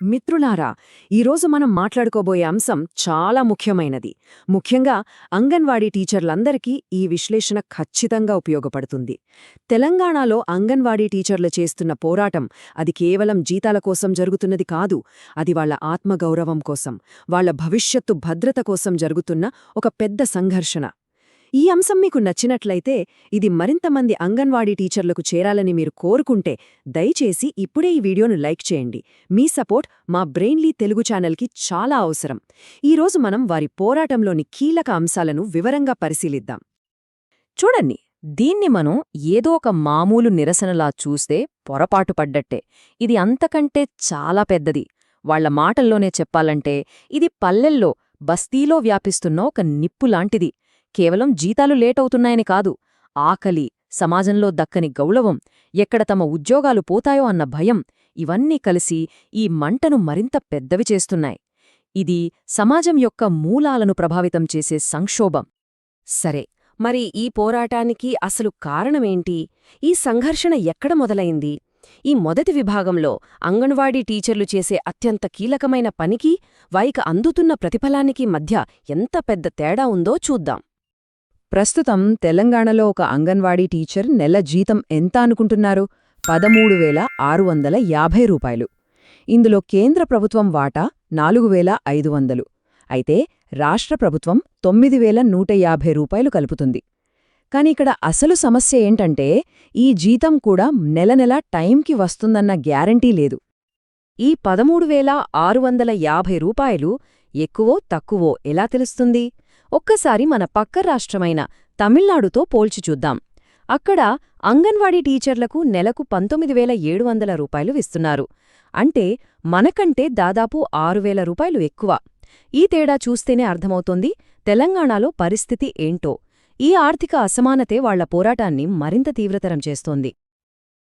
మిత్రులారా ఈరోజు మనం మాట్లాడుకోబోయే అంశం చాలా ముఖ్యమైనది. ముఖ్యంగా అంగన్వాడీ టీచర్లందరికీ ఈ విశ్లేషణ ఖచ్చితంగా ఉపయోగపడుతుంది. తెలంగాణలో అంగన్వాడీ టీచర్లు చేస్తున్న పోరాటం అది కేవలం జీతాల కోసం జరుగుతున్నది కాదు అది వాళ్ళ ఆత్మగౌరవం కోసం వాళ్ళ భవిష్యత్తు భద్రత కోసం జరుగుతున్న ఒక పెద్ద సంఘర్షణ. ఈ అంశం మీకు నచ్చినట్లయితే ఇది మరింత మంది అంగన్వాడీ టీచర్లకు చేరాలని మీరు కోరుకుంటే దయచేసి ఇప్పుడే ఈ వీడియోను లైక్ చేయండి. మీ సపోర్ట్ మా బ్రెయిన్లీ తెలుగు ఛానల్కి చాలా అవసరం. ఈరోజు మనం వారి పోరాటంలోని కీలక అంశాలను వివరంగా పరిశీలిద్దాం. చూడండి దీన్ని మనం ఏదో ఒక మామూలు నిరసనలా చూస్తే పొరపాటు పడ్డట్టే. ఇది అంతకంటే చాలా పెద్దది. వాళ్ళ మాటల్లోనే చెప్పాలంటే ఇది పల్లెల్లో బస్తీలో వ్యాపిస్తున్న ఒక నిప్పులాంటిది కేవలం జీతాలు లేటవుతున్నాయని కాదు ఆకలి సమాజంలో దక్కని గౌరవం ఎక్కడ తమ ఉద్యోగాలు పోతాయో అన్న భయం ఇవన్నీ కలిసి ఈ మంటను మరింత పెద్దవి చేస్తున్నాయి. ఇది సమాజం యొక్క మూలాలను ప్రభావితం చేసే సంక్షోభం. సరే మరి ఈ పోరాటానికి అసలు కారణమేంటి? ఈ సంఘర్షణ ఎక్కడ మొదలైంది? ఈ మొదటి విభాగంలో అంగన్వాడీ టీచర్లు చేసే అత్యంత కీలకమైన పనికి వాయిక అందుతున్న ప్రతిఫలానికి మధ్య ఎంత పెద్ద తేడా ఉందో చూద్దాం. ప్రస్తుతం తెలంగాణలో ఒక అంగన్వాడీ టీచర్ నెల జీతం ఎంత అనుకుంటున్నారు? పదమూడు వేల ఆరు వందల యాభై రూపాయలు. ఇందులో కేంద్ర ప్రభుత్వం వాటా నాలుగు వేల ఐదు వందలు. అయితే రాష్ట్ర ప్రభుత్వం తొమ్మిది వేల నూట యాభై రూపాయలు కలుపుతుంది. కాని ఇక్కడ అసలు సమస్య ఏంటంటే ఈ జీతం కూడా నెల నెల టైంకి వస్తుందన్న గ్యారంటీ లేదు. ఈ పదమూడు వేల ఆరు వందల యాభై రూపాయలు ఎక్కువో తక్కువో ఎలా తెలుస్తుంది? ఒక్కసారి మన పక్క రాష్ట్రమైన తమిళనాడుతో పోల్చి చూద్దాం. అక్కడ అంగన్వాడీ టీచర్లకు నెలకు పంతొమ్మిది వేల ఏడు వందల రూపాయలు ఇస్తున్నారు అంటే మనకంటే దాదాపు ఆరు వేల రూపాయలు ఎక్కువ. ఈ తేడా చూస్తేనే అర్థమవుతోంది తెలంగాణలో పరిస్థితి ఏంటో. ఈ ఆర్థిక అసమానతే వాళ్ళ పోరాటాన్ని మరింత తీవ్రతరం చేస్తోంది.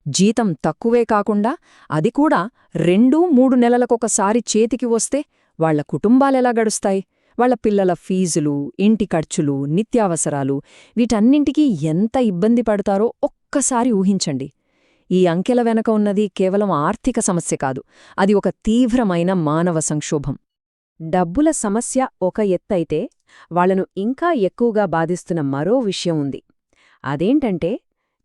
జీతం తక్కువే కాకుండా అది కూడా రెండూ మూడు నెలలకొకసారి చేతికి వస్తే వాళ్ళ కుటుంబాలెలా గడుస్తాయి? వాళ్ళ పిల్లల ఫీజులు ఇంటి ఖర్చులు నిత్యావసరాలు వీటన్నింటికీ ఎంత ఇబ్బంది పడతారో ఒక్కసారి ఊహించండి. ఈ అంకెల వెనక ఉన్నది కేవలం ఆర్థిక సమస్య కాదు అది ఒక తీవ్రమైన మానవ సంక్షోభం. డబ్బుల సమస్య ఒక ఎత్తైతే వాళ్ళను ఇంకా ఎక్కువగా బాధిస్తున్న మరో విషయం ఉంది. అదేంటంటే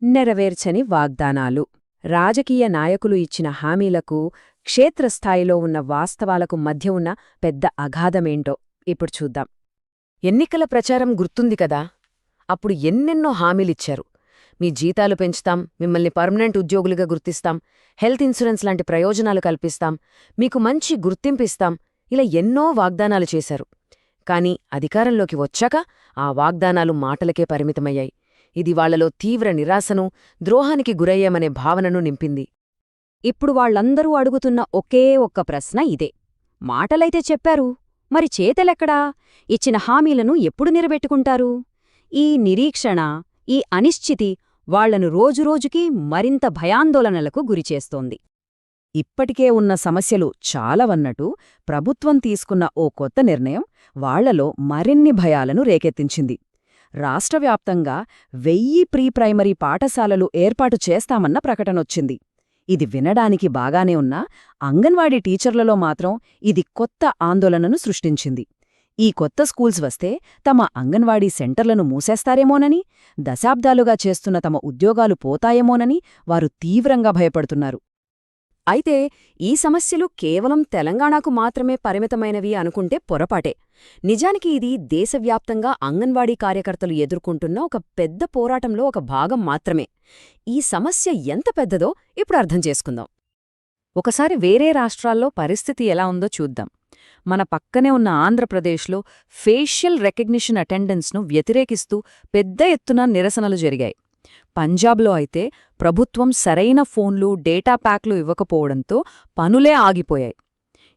నెరవేర్చని వాగ్దానాలు. రాజకీయ నాయకులు ఇచ్చిన హామీలకు క్షేత్రస్థాయిలో ఉన్న వాస్తవాలకు మధ్య ఉన్న పెద్ద అగాధమేంటో. ఇప్పుడు చూద్దాం. ఎన్నికల ప్రచారం గుర్తుంది కదా? అప్పుడు ఎన్నెన్నో హామీలిచ్చారు. మీ జీతాలు పెంచుతాం మిమ్మల్ని పర్మనెంట్ ఉద్యోగులుగా గుర్తిస్తాం హెల్త్ ఇన్సూరెన్స్ లాంటి ప్రయోజనాలు కల్పిస్తాం మీకు మంచి గుర్తింపిస్తాం ఇలా ఎన్నో వాగ్దానాలు చేశారు. కాని అధికారంలోకి వచ్చాక ఆ వాగ్దానాలు మాటలకే పరిమితమయ్యాయి. ఇది వాళ్ళలో తీవ్ర నిరాశను ద్రోహానికి గురయ్యామనే భావనను నింపింది. ఇప్పుడు వాళ్ళందరూ అడుగుతున్న ఒకే ఒక్క ప్రశ్న ఇదే. మాటలైతే చెప్పారు మరి చేతలెక్కడా? ఇచ్చిన హామీలను ఎప్పుడు నిలబెట్టుకుంటారు? ఈ నిరీక్షణ ఈ అనిశ్చితి వాళ్ళను రోజురోజుకీ మరింత భయాందోళనలకు గురిచేస్తోంది. ఇప్పటికే ఉన్న సమస్యలు చాలవన్నట్టు ప్రభుత్వం తీసుకున్న ఓ కొత్త నిర్ణయం వాళ్ళలో మరిన్ని భయాలను రేకెత్తించింది. రాష్ట్రవ్యాప్తంగా వెయ్యి ప్రీ ప్రైమరీ పాఠశాలలు ఏర్పాటు చేస్తామన్న ప్రకటనొచ్చింది. ఇది వినడానికి బాగానే ఉన్నా అంగన్వాడీ టీచర్లలో మాత్రం ఇది కొత్త ఆందోళనను సృష్టించింది. ఈ కొత్త స్కూల్స్ వస్తే తమ అంగన్వాడీ సెంటర్లను మూసేస్తారేమోనని దశాబ్దాలుగా చేస్తున్న తమ ఉద్యోగాలు పోతాయేమోనని వారు తీవ్రంగా భయపడుతున్నారు. అయితే ఈ సమస్యలు కేవలం తెలంగాణకు మాత్రమే పరిమితమైనవి అనుకుంటే పొరపాటే. నిజానికి ఇది దేశవ్యాప్తంగా అంగన్వాడీ కార్యకర్తలు ఎదుర్కొంటున్న ఒక పెద్ద పోరాటంలో ఒక భాగం మాత్రమే. ఈ సమస్య ఎంత పెద్దదో ఇప్పుడు అర్థం చేసుకుందాం. ఒకసారి వేరే రాష్ట్రాల్లో పరిస్థితి ఎలా ఉందో చూద్దాం. మన పక్కనే ఉన్న ఆంధ్రప్రదేశ్లో ఫేషియల్ రెకగ్నిషన్ అటెండెన్స్ను వ్యతిరేకిస్తూ పెద్ద ఎత్తున నిరసనలు జరిగాయి. పంజాబ్లో అయితే ప్రభుత్వం సరైన ఫోన్లు డేటా ప్యాక్లు ఇవ్వకపోవడంతో పనులే ఆగిపోయాయి.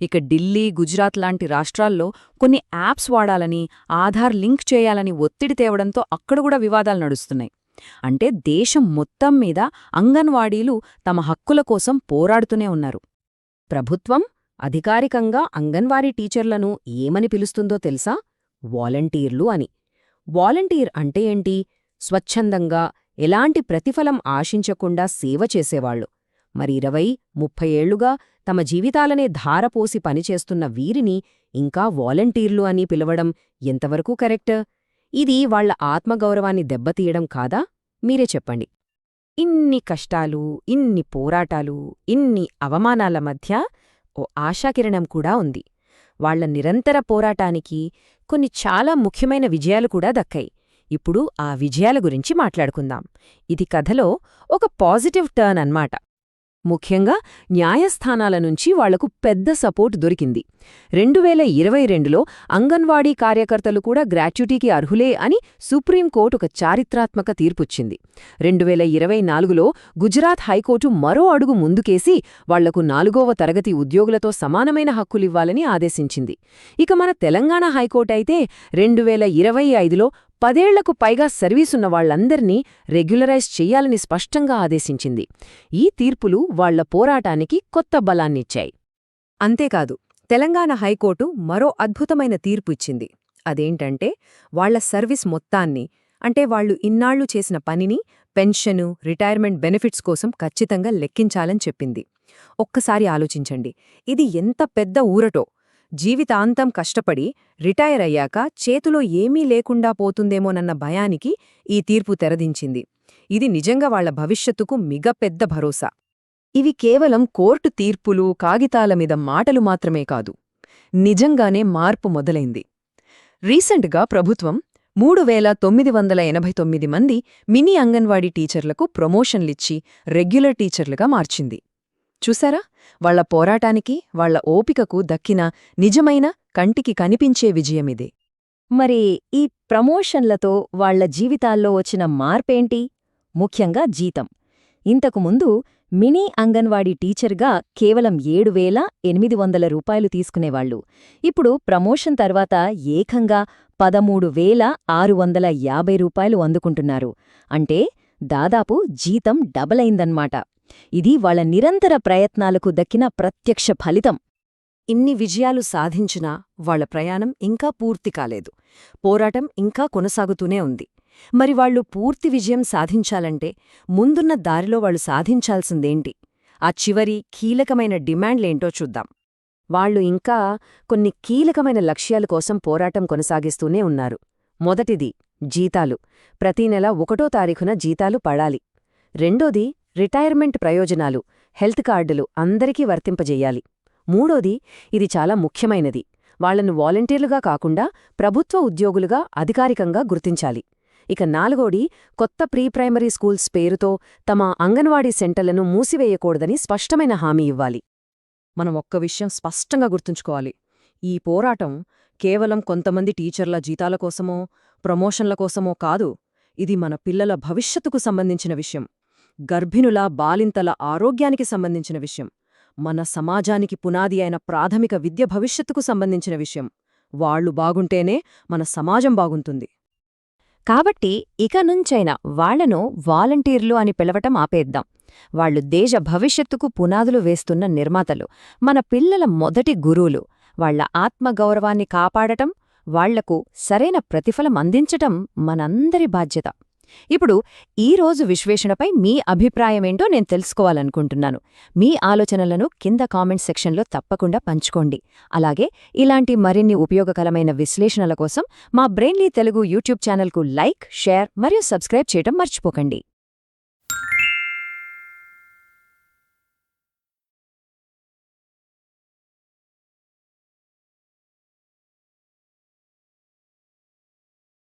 ఇక ఢిల్లీ గుజరాత్ లాంటి రాష్ట్రాల్లో కొన్ని యాప్స్ వాడాలని ఆధార్ లింక్ చేయాలని ఒత్తిడి తేవడంతో అక్కడ కూడా వివాదాలు నడుస్తున్నాయి. అంటే దేశం మొత్తం మీద అంగన్వాడీలు తమ హక్కుల కోసం పోరాడుతూనే ఉన్నారు. ప్రభుత్వం అధికారికంగా అంగన్వాడీ టీచర్లను ఏమని పిలుస్తుందో తెలుసా? వాలంటీర్లు అని. వాలంటీర్ అంటే ఏంటి? స్వచ్ఛందంగా ఎలాంటి ప్రతిఫలం ఆశించకుండా సేవ చేసేవాళ్ళు మరి ఇరవై ముప్పై ఏళ్ళుగా తమ జీవితాలనే ధారపోసి పనిచేస్తున్న వీరిని ఇంకా వాలంటీర్లు అని పిలవడం ఎంతవరకు కరెక్ట్? ఇది వాళ్ళ ఆత్మగౌరవాన్ని దెబ్బతీయడం కాదా? మీరే చెప్పండి. ఇన్ని కష్టాలు ఇన్ని పోరాటాలు ఇన్ని అవమానాల మధ్య ఓ ఆశాకిరణం కూడా ఉంది. వాళ్ళ నిరంతర పోరాటానికి కొన్ని చాలా ముఖ్యమైన విజయాలు కూడా దక్కాయి. ఇప్పుడు ఆ విజయాల గురించి మాట్లాడుకుందాం. ఇది కథలో ఒక పాజిటివ్ టర్న్ అన్మాట ముఖ్యంగా న్యాయస్థానాల నుంచి వాళ్ళకు పెద్ద సపోర్ట్ దొరికింది. రెండు వేల ఇరవై రెండులో అంగన్వాడీ కార్యకర్తలు కూడా గ్రాట్యుటీకి అర్హులే అని సుప్రీంకోర్టు ఒక చారిత్రాత్మక తీర్పుచ్చింది. రెండు వేల ఇరవై నాలుగులో గుజరాత్ హైకోర్టు మరో అడుగు ముందుకేసి వాళ్ళకు నాలుగోవ తరగతి ఉద్యోగులతో సమానమైన హక్కులివ్వాలని ఆదేశించింది. ఇక మన తెలంగాణ హైకోర్టు అయితే రెండు వేల ఇరవై ఐదులో పదేళ్ళకు పైగా సర్వీసున్న వాళ్ళందర్నీ రెగ్యులరైజ్ చెయ్యాలని స్పష్టంగా ఆదేశించింది. ఈ తీర్పులు వాళ్ళ పోరాటానికి కొత్త బలాన్నిచ్చాయి. అంతేకాదు తెలంగాణ హైకోర్టు మరో అద్భుతమైన తీర్పు ఇచ్చింది. అదేంటంటే వాళ్ళ సర్వీస్ మొత్తాన్ని అంటే వాళ్ళు ఇన్నాళ్ళు చేసిన పనిని పెన్షను రిటైర్మెంట్ బెనిఫిట్స్ కోసం ఖచ్చితంగా లెక్కించాలని చెప్పింది. ఒక్కసారి ఆలోచించండి ఇది ఎంత పెద్ద ఊరటో! జీవితాంతం కష్టపడి రిటైర్ అయ్యాక చేతిలో ఏమీ లేకుండా పోతుందేమోనన్న భయానికి ఈ తీర్పు తెరదించింది. ఇది నిజంగా వాళ్ళ భవిష్యత్తుకు మిగపెద్ద భరోసా. ఇవి కేవలం కోర్టు తీర్పులు కాగితాల మీద మాటలు మాత్రమే కాదు. నిజంగానే మార్పు మొదలైంది. రీసెంట్గా ప్రభుత్వం మూడు వేల తొమ్మిది వందల ఎనభై తొమ్మిది మంది మినీ అంగన్వాడీ టీచర్లకు ప్రమోషన్లిచ్చి రెగ్యులర్ టీచర్లుగా మార్చింది. చూసారా వాళ్ళ పోరాటానికి వాళ్ళ ఓపికకు దక్కిన నిజమైన కంటికి కనిపించే విజయమిదే. మరి ఈ ప్రమోషన్లతో వాళ్ళ జీవితాల్లో వచ్చిన మార్పేంటి? ముఖ్యంగా జీతం. ఇంతకుముందు మినీ అంగన్వాడీ టీచర్గా కేవలం ఏడు వేల ఎనిమిది వందల రూపాయలు తీసుకునేవాళ్ళు ఇప్పుడు ప్రమోషన్ తర్వాత ఏకంగా పదమూడు వేల ఆరు వందల యాభై రూపాయలు అందుకుంటున్నారు. అంటే దాదాపు జీతం డబలైందన్మాట ఇది వాళ్ళ నిరంతర ప్రయత్నాలకు దక్కిన ప్రత్యక్ష ఫలితం. ఇన్ని విజయాలు సాధించినా వాళ్ళ ప్రయాణం ఇంకా పూర్తి కాలేదు. పోరాటం ఇంకా కొనసాగుతూనే ఉంది. మరి వాళ్ళు పూర్తి విజయం సాధించాలంటే ముందున్న దారిలో వాళ్ళు సాధించాల్సిందేంటి? ఆ చివరి కీలకమైన డిమాండ్లేంటో చూద్దాం. వాళ్ళు ఇంకా కొన్ని కీలకమైన లక్ష్యాల కోసం పోరాటం కొనసాగిస్తూనే ఉన్నారు. మొదటిది జీతాలు. ప్రతి నెల ఒకటో తారీఖున జీతాలు పడాలి. రెండోది రిటైర్మెంట్ ప్రయోజనాలు హెల్త్ కార్డులు అందరికీ వర్తింపజేయాలి. మూడోది ఇది చాలా ముఖ్యమైనది. వాళ్ళను వాలంటీర్లుగా కాకుండా ప్రభుత్వ ఉద్యోగులుగా అధికారికంగా గుర్తించాలి. ఇక నాలుగోడి కొత్త ప్రీ ప్రైమరీ స్కూల్స్ పేరుతో తమ అంగన్వాడీ సెంటర్లను మూసివేయకూడదని స్పష్టమైన హామీ ఇవ్వాలి. మనం ఒక్క విషయం స్పష్టంగా గుర్తుంచుకోవాలి. ఈ పోరాటం కేవలం కొంతమంది టీచర్ల జీతాల కోసమో ప్రమోషన్ల కోసమో కాదు ఇది మన పిల్లల భవిష్యత్తుకు సంబంధించిన విషయం. గర్భిణుల బాలింతల ఆరోగ్యానికి సంబంధించిన విషయం. మన సమాజానికి పునాది అయిన ప్రాథమిక విద్య భవిష్యత్తుకు సంబంధించిన విషయం. వాళ్ళు బాగుంటేనే మన సమాజం బాగుంటుంది. కాబట్టి ఇక నుంచైనా వాళ్ళను వాలంటీర్లు అని పిలవటం ఆపేద్దాం. వాళ్ళు దేశ భవిష్యత్తుకు పునాదులు వేస్తున్న నిర్మాతలు మన పిల్లల మొదటి గురువులు. వాళ్ళ ఆత్మగౌరవాన్ని కాపాడటం వాళ్ళకు సరైన ప్రతిఫలం అందించటం మనందరి బాధ్యత. ఇప్పుడు ఈ రోజు విశ్లేషణపై మీ అభిప్రాయమేంటో నేను తెలుసుకోవాలనుకుంటున్నాను. మీ ఆలోచనలను కింద కామెంట్ సెక్షన్లో తప్పకుండా పంచుకోండి. అలాగే ఇలాంటి మరిన్ని ఉపయోగకరమైన విశ్లేషణల కోసం మా బ్రెయిన్లీ తెలుగు యూట్యూబ్ ఛానల్కు లైక్ షేర్ మరియు సబ్స్క్రైబ్ చేయటం మర్చిపోకండి.